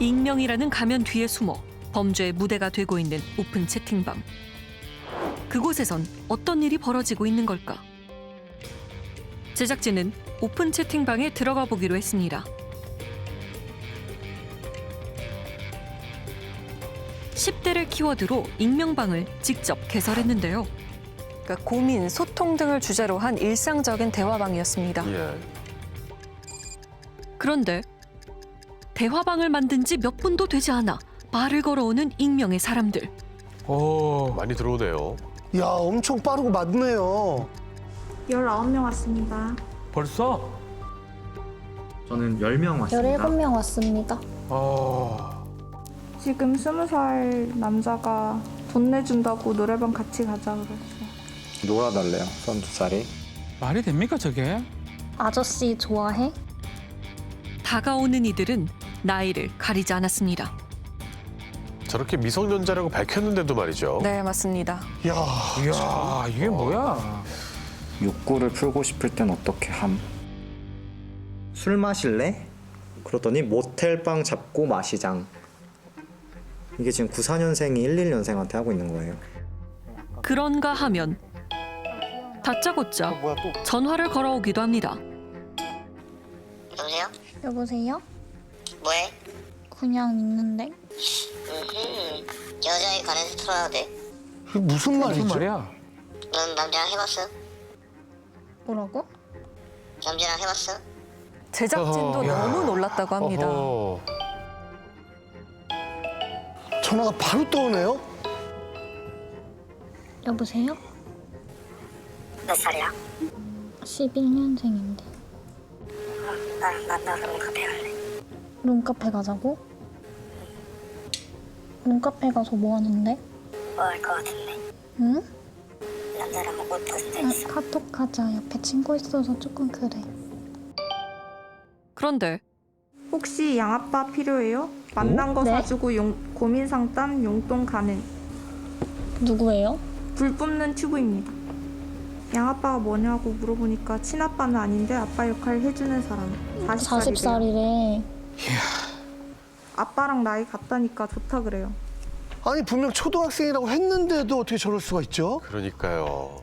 익명이라는 가면 뒤에 숨어 범죄의 무대가 되고 있는 오픈 채팅방. 그곳에선 어떤 일이 벌어지고 있는 걸까? 제작진은 오픈 채팅방에 들어가 보기로 했습니다. 10대를 키워드로 익명방을 직접 개설했는데요. 그러니까 고민, 소통 등을 주제로 한 일상적인 대화방이었습니다. 예. 그런데 대화방을 만든 지 몇 분도 되지 않아 말을 걸어오는 익명의 사람들. 오. 많이 들어오네요. 야 엄청 빠르고 맞네요. 19명 왔습니다. 벌써? 저는 10명 왔습니다. 17명 왔습니다. 아. 지금 20살 남자가 돈 내준다고 노래방 같이 가자 그랬어요. 놀아달래요, 32살이. 말이 됩니까 저게? 아저씨 좋아해? 다가오는 이들은 나이를 가리지 않았습니다. 저렇게 미성년자라고 밝혔는데도 말이죠. 네, 맞습니다. 야 이야 이게 뭐야? 욕구를 풀고 싶을 땐 어떻게 함? 술 마실래? 그러더니 모텔방 잡고 마시장. 이게 지금 94년생이 11년생한테 하고 있는 거예요. 그런가 하면 다짜고짜 전화를 걸어오기도 합니다. 여보세요? 뭐해? 그냥 있는데. 음, 여자에 관해서 털어야 돼. 이게 무슨? 무슨 말이야? 넌 남자랑 해봤어? 뭐라고? 남자랑 해봤어? 제작진도 어허. 너무 놀랐다고 합니다. 어허. 전화가 바로 떠오네요. 여보세요? 몇 살이야? 11년생인데. 나랑 만나서 카페 갈래. 룸카페 가자고? 룸카페 가서 뭐 하는데? 뭐 할 것 같은데? 응? 남자랑 먹고 싶은 데 아. 카톡 하자. 옆에 친구 있어서 조금 그래. 그런데 혹시 양아빠 필요해요? 만난 거 네? 사주고 용, 고민 상담 용돈 가능. 누구예요? 불 뿜는 튜브입니다. 양아빠가 뭐냐고 물어보니까 친아빠는 아닌데 아빠 역할 해주는 사람. 40살이래요. 40살이래. 아빠랑 나이 같다니까 좋다 그래요. 아니 분명 초등학생이라고 했는데도 어떻게 저럴 수가 있죠? 그러니까요.